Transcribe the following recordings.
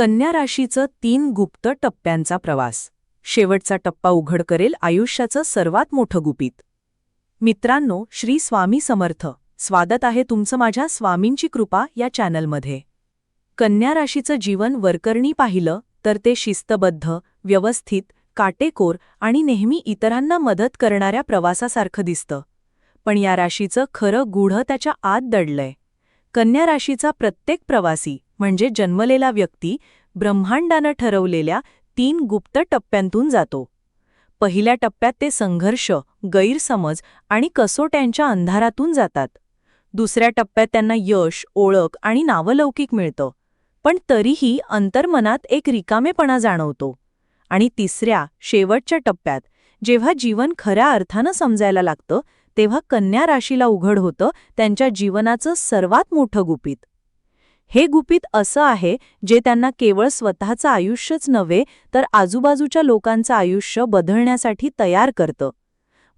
कन्या राशीचं तीन गुप्त टप्प्यांचा प्रवास. शेवटचा टप्पा उघड करेल आयुष्याचं सर्वात मोठं गुपित. मित्रांनो श्री स्वामी समर्थ. स्वागत आहे तुमचं माझ्या स्वामींची कृपा या चॅनलमध्ये. कन्या राशीचं जीवन वरकरणी पाहिलं तर ते शिस्तबद्ध व्यवस्थित काटेकोर आणि नेहमी इतरांना मदत करणाऱ्या प्रवासासारखं दिसतं. पण या राशीचं खरं गूढ त्याच्या आत दडलंय. कन्या राशीचा प्रत्येक प्रवासी म्हणजे जन्मलेला व्यक्ती ब्रह्मांडानं ठरवलेल्या तीन गुप्त टप्प्यांतून जातो. पहिल्या टप्प्यात ते संघर्ष गैरसमज आणि कसोट्यांच्या अंधारातून जातात. दुसऱ्या टप्प्यात त्यांना यश ओळख आणि नावलौकिक मिळतं. पण तरीही अंतर्मनात एक रिकामेपणा जाणवतो. आणि तिसऱ्या शेवटच्या टप्प्यात जेव्हा जीवन खऱ्या अर्थानं समजायला लागतं तेव्हा कन्या राशीला उघड होतं त्यांच्या जीवनाचं सर्वात मोठं गुपित. हे गुपित असं आहे जे त्यांना केवळ स्वतःचं आयुष्यच नव्हे तर आजूबाजूच्या लोकांचं आयुष्य बदलण्यासाठी तयार करतं.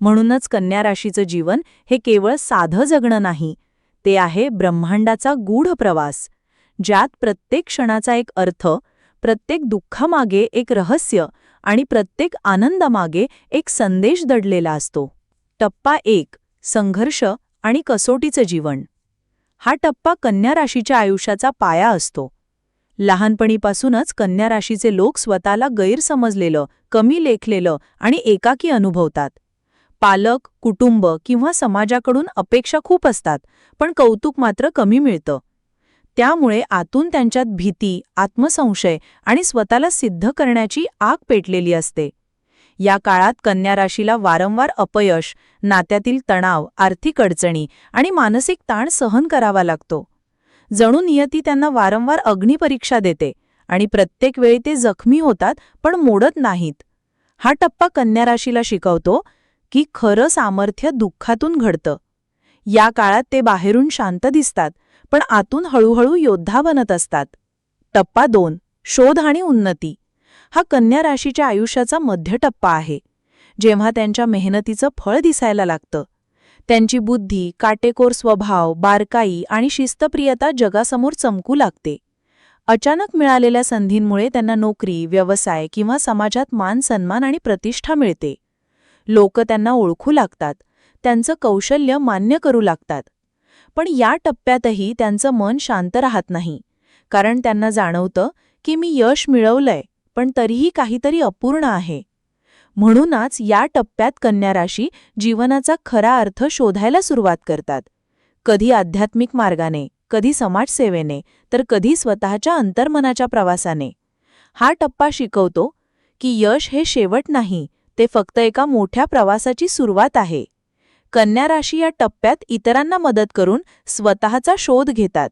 म्हणूनच कन्या राशीचं जीवन हे केवळ साधं जगणं नाही ते आहे ब्रह्मांडाचा गूढ प्रवास ज्यात प्रत्येक क्षणाचा एक अर्थ प्रत्येक दुःखामागे एक रहस्य आणि प्रत्येक आनंदामागे एक संदेश दडलेला असतो. टप्पा एक संघर्ष आणि कसोटीचं जीवन. हा टप्पा कन्या राशीच्या आयुष्याचा पाया असतो. लहानपणीपासूनच कन्या राशीचे लोक स्वतःला गैरसमजलेलं कमी लेखलेलं आणि एकाकी अनुभवतात. पालक कुटुंब किंवा समाजाकडून अपेक्षा खूप असतात पण कौतुक मात्र कमी मिळतं. त्यामुळे आतून त्यांच्यात भीती आत्मसंशय आणि स्वतःला सिद्ध करण्याची आग पेटलेली असते. या काळात कन्या राशीला वारंवार अपयश नात्यातील तणाव आर्थिक अडचणी आणि मानसिक ताण सहन करावा लागतो. जणू नियती त्यांना वारंवार अग्निपरीक्षा देते आणि प्रत्येक वेळी ते जखमी होतात पण मोडत नाहीत. हा टप्पा कन्या राशीला शिकवतो की खरं सामर्थ्य दुःखातून घडतं. या काळात ते बाहेरून शांत दिसतात पण आतून हळूहळू योद्धा बनत असतात. टप्पा दोन शोध आणि उन्नती. हा कन्या राशीच्या आयुष्याचा मध्य टप्पा आहे. जेव्हा त्यांच्या मेहनतीचं फळ दिसायला लागतं. त्यांची बुद्धी काटेकोर स्वभाव बारकाई आणि शिस्तप्रियता जगासमोर चमकू लागते. अचानक मिळालेल्या संधींमुळे त्यांना नोकरी व्यवसाय किंवा समाजात मान सन्मान आणि प्रतिष्ठा मिळते. लोक त्यांना ओळखू लागतात. त्यांचं कौशल्य मान्य करू लागतात. पण या टप्प्यातही त्यांचं मन शांत राहत नाही. कारण त्यांना जाणवतं की मी यश मिळवलंय. पण तरीही काहीतरी अपूर्ण आहे. म्हणूनच या टप्प्यात कन्याराशी जीवनाचा खरा अर्थ शोधायला सुरुवात करतात. कधी आध्यात्मिक मार्गाने कधी समाजसेवेने तर कधी स्वतःच्या अंतर्मनाच्या प्रवासाने. हा टप्पा शिकवतो की यश हे शेवट नाही ते फक्त एका मोठ्या प्रवासाची सुरुवात आहे. कन्या राशी या टप्प्यात इतरांना मदत करून स्वतःचा शोध घेतात.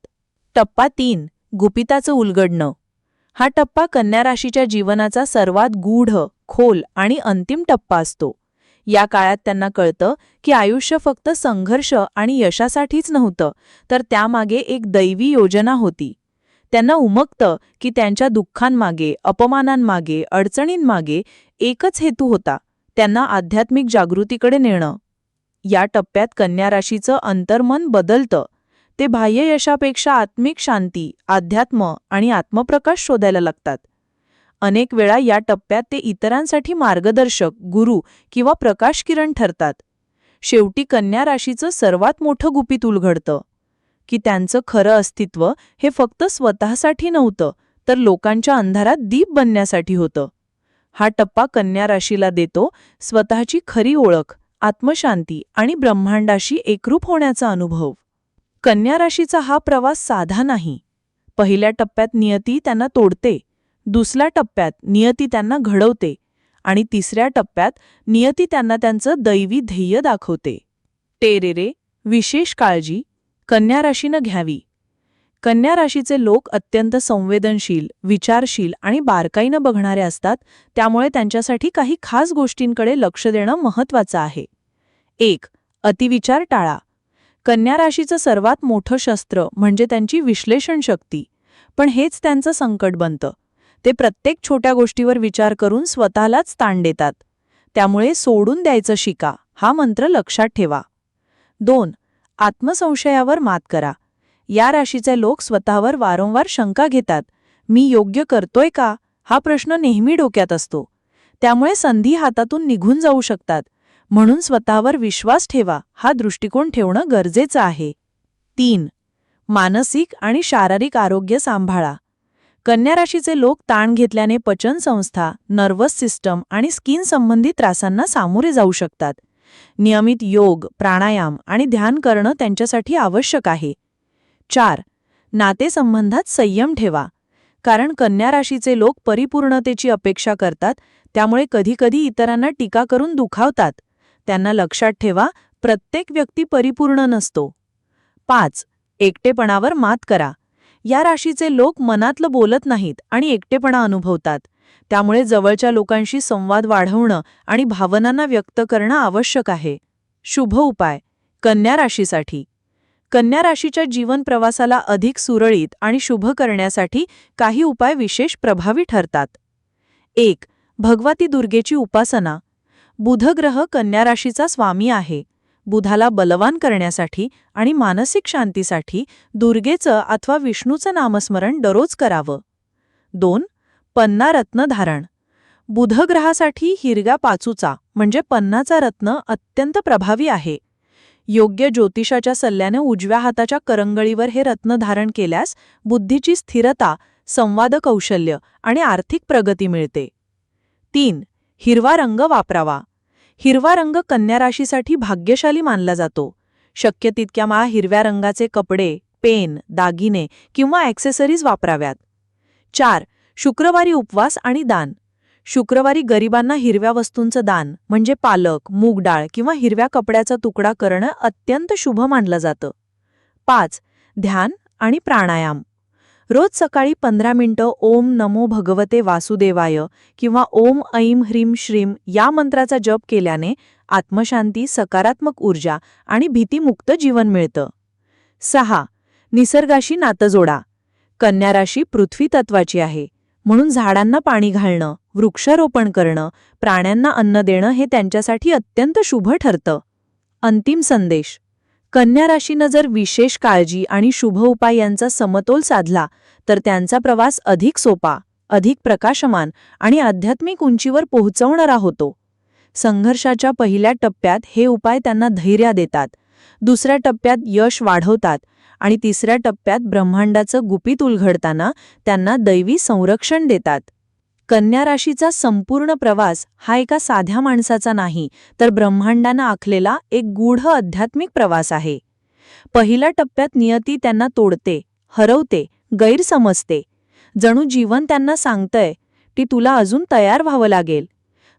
टप्पा तीन गुपिताचं उलगडणं. हा टप्पा कन्या राशीच्या जीवनाचा सर्वात गूढ खोल आणि अंतिम टप्पा असतो. या काळात त्यांना कळतं की आयुष्य फक्त संघर्ष आणि यशासाठीच नव्हतं तर त्यामागे एक दैवी योजना होती. त्यांना उमगतं की त्यांच्या दुःखांमागे अपमानांमागे अडचणींमागे एकच हेतू होता त्यांना आध्यात्मिक जागृतीकडे नेणं. या टप्प्यात कन्या राशीचं अंतर्मन बदलतं ते बाह्य यशापेक्षा आत्मिक शांती अध्यात्म आणि आत्मप्रकाश शोधायला लागतात. अनेक वेळा या टप्प्यात ते इतरांसाठी मार्गदर्शक गुरु किंवा प्रकाशकिरण ठरतात. शेवटी कन्या राशीचं सर्वात मोठं गुपित उलघडतं. की त्यांचं खरं अस्तित्व हे फक्त स्वतःसाठी नव्हतं तर लोकांच्या अंधारात दीप बनण्यासाठी होतं. हा टप्पा कन्या राशीला देतो स्वतःची खरी ओळख आत्मशांती आणि ब्रह्मांडाशी एकरूप होण्याचा अनुभव. कन्या राशीचा हा प्रवास साधा नाही. पहिल्या टप्प्यात नियती त्यांना तोडते दुसऱ्या टप्प्यात नियती त्यांना घडवते आणि तिसऱ्या टप्प्यात नियती त्यांना त्यांचं दैवी ध्येय दाखवते. टेरेरे विशेष काळजी कन्या राशीनं घ्यावी. कन्या राशीचे लोक अत्यंत संवेदनशील विचारशील आणि बारकाईनं बघणारे असतात त्यामुळे त्यांच्यासाठी काही खास गोष्टींकडे लक्ष देणं महत्वाचं आहे. एक अतिविचार टाळा. कन्या राशीचं सर्वात मोठं शस्त्र म्हणजे त्यांची विश्लेषण शक्ती. पण हेच त्यांचं संकट बनतं. ते प्रत्येक छोट्या गोष्टीवर विचार करून स्वतःलाच ताण देतात. त्यामुळे सोडून द्यायचं शिका हा मंत्र लक्षात ठेवा. दोन आत्मसंशयावर मात करा. या राशीचे लोक स्वतःवर वारंवार शंका घेतात. मी योग्य करतोय का? हा प्रश्न नेहमी डोक्यात असतो. त्यामुळे संधी हातातून निघून जाऊ शकतात. म्हणून स्वतःवर विश्वास ठेवा. हा दृष्टिकोन ठेवणं गरजेचं आहे. तीन. मानसिक आणि शारीरिक आरोग्य सांभाळा. कन्या राशीचे लोक ताण घेतल्याने पचनसंस्था नर्वस सिस्टम आणि स्किन संबंधित त्रासांना सामोरे जाऊ शकतात. नियमित योग प्राणायाम आणि ध्यान करणं त्यांच्यासाठी आवश्यक आहे. चार. नातेसंबंधात संयम ठेवा. कारण कन्या राशीचे लोक परिपूर्णतेची अपेक्षा करतात त्यामुळे कधीकधी इतरांना टीका करून दुखावतात. त्यांना लक्षात ठेवा प्रत्येक व्यक्ती परिपूर्ण नसतो. पाच एकटेपणावर मात करा. या राशीचे लोक मनातलं बोलत नाहीत आणि एकटेपणा अनुभवतात. त्यामुळे जवळच्या लोकांशी संवाद वाढवणं आणि भावनांना व्यक्त करणं आवश्यक आहे. शुभ उपाय कन्या राशीसाठी. कन्या राशीच्या जीवन प्रवासाला अधिक सुरळीत आणि शुभ करण्यासाठी काही उपाय विशेष प्रभावी ठरतात. एक भगवती दुर्गेची उपासना. बुधग्रह कन्या राशीचा स्वामी आहे. बुधाला बलवान करण्यासाठी आणि मानसिक शांतीसाठी दुर्गेचं अथवा विष्णूचं नामस्मरण दररोज करावं. दोन पन्ना रत्न धारण. बुधग्रहासाठी हिरगा पाचूचा म्हणजे पन्नाचा रत्न अत्यंत प्रभावी आहे. योग्य ज्योतिषाच्या सल्ल्याने उजव्या हाताच्या करंगळीवर हे रत्न धारण केल्यास बुद्धीची स्थिरता संवाद कौशल्य आणि आर्थिक प्रगती मिळते. तीन हिरवा रंग वापरावा. हिरवा रंग कन्या राशीसाठी भाग्यशाली मानला जातो. शक्य तितक्या माळा हिरव्या रंगाचे कपडे पेन दागिने किंवा ॲक्सेसरीज वापराव्यात. चार शुक्रवारी उपवास आणि दान. शुक्रवारी गरिबांना हिरव्या वस्तूंचं दान म्हणजे पालक मूग डाळ किंवा हिरव्या कपड्याचा तुकडा करणं अत्यंत शुभ मानलं जातं. पाच ध्यान आणि प्राणायाम. रोज सकाळी पंधरा मिनिटं ओम नमो भगवते वासुदेवाय किंवा ओम ऐम ह्रीम श्रीम या मंत्राचा जप केल्याने आत्मशांती सकारात्मक ऊर्जा आणि भीतीमुक्त जीवन मिळतं. सहा. निसर्गाशी नातं जोडा. कन्या राशी पृथ्वी तत्वाची आहे. म्हणून झाडांना पाणी घालणं वृक्षारोपण करणं प्राण्यांना अन्न देणं हे त्यांच्यासाठी अत्यंत शुभ ठरतं. अंतिम संदेश. कन्या राशीनं जर विशेष काळजी आणि शुभ उपाय यांचा समतोल साधला तर त्यांचा प्रवास अधिक सोपा अधिक प्रकाशमान आणि आध्यात्मिक उंचीवर पोहोचवणारा होतो संघर्षाच्या पहिल्या टप्प्यात हे उपाय त्यांना धैर्य देतात. दुसऱ्या टप्प्यात यश वाढवतात आणि तिसऱ्या टप्प्यात ब्रह्मांडाचं गुपित उलघडताना त्यांना दैवी संरक्षण देतात. कन्या राशीचा संपूर्ण प्रवास हा एका साध्या माणसाचा नाही तर ब्रह्मांडानं आखलेला एक गूढ आध्यात्मिक प्रवास आहे. पहिल्या टप्प्यात नियती त्यांना तोडते हरवते गैरसमजते. जणू जीवन त्यांना सांगतंय ती तुला अजून तयार व्हावं लागेल.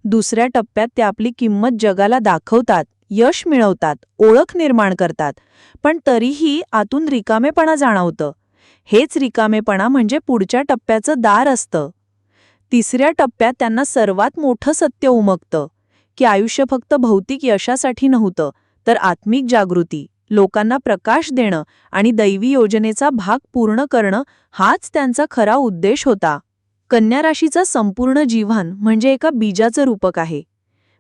दुसऱ्या टप्प्यात ते आपली किंमत जगाला दाखवतात यश मिळवतात ओळख निर्माण करतात. पण तरीही आतून रिकामेपणा जाणवतं. हेच रिकामेपणा म्हणजे पुढच्या टप्प्याचं दार असतं. तिसऱ्या टप्प्यात त्यांना सर्वात मोठं सत्य उमगतं की आयुष्य फक्त भौतिक यशासाठी नव्हतं तर आत्मिक जागृती लोकांना प्रकाश देणं आणि दैवी योजनेचा भाग पूर्ण करणं हाच त्यांचा खरा उद्देश होता. कन्या राशीचं संपूर्ण जीवन म्हणजे एका बीजाचं रूपक आहे.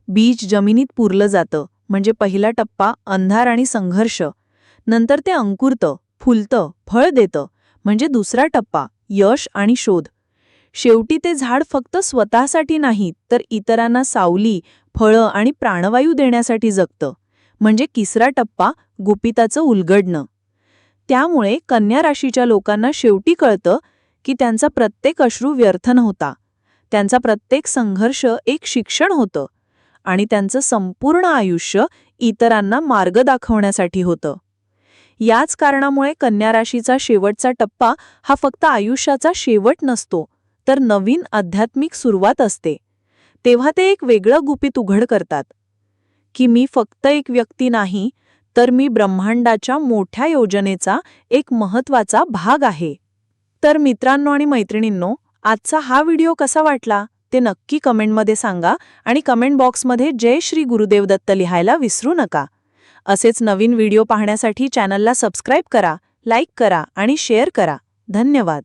बीज जमिनीत पुरलं जातं म्हणजे पहिला टप्पा अंधार आणि संघर्ष. नंतर ते अंकुरतं फुलतं फळ देतं म्हणजे दुसरा टप्पा यश आणि शोध. शेवटी ते झाड फक्त स्वतःसाठी नाही तर इतरांना सावली फळं आणि प्राणवायू देण्यासाठी जगतं. म्हणजे किसरा टप्पा गुपिताचं उलगडणं. त्यामुळे कन्या राशीच्या लोकांना शेवटी कळतं की त्यांचा प्रत्येक अश्रू व्यर्थ नव्हता. त्यांचा प्रत्येक संघर्ष एक शिक्षण होतं. आणि त्यांचं संपूर्ण आयुष्य इतरांना मार्ग दाखवण्यासाठी होतं. याच कारणामुळे कन्या राशीचा शेवटचा टप्पा हा फक्त आयुष्याचा शेवट नसतो तर नवीन आध्यात्मिक सुरुवात असते. तेव्हा ते एक वेगळं गुपित उघड करतात. की मी फक्त एक व्यक्ती नाही तर मी ब्रह्मांडाच्या मोठ्या योजनेचा एक महत्त्वाचा भाग आहे. तर मित्रांनो आणि मैत्रिणींनो आजचा हा व्हिडिओ कसा वाटला? ते नक्की कमेंटमध्ये सांगा आणि कमेंट बॉक्समध्ये जय श्री गुरुदेव दत्त लिहायला विसरू नका. असेच नवीन व्हिडिओ पाहण्यासाठी चॅनलला सबस्क्राईब करा लाईक करा आणि शेअर करा. धन्यवाद.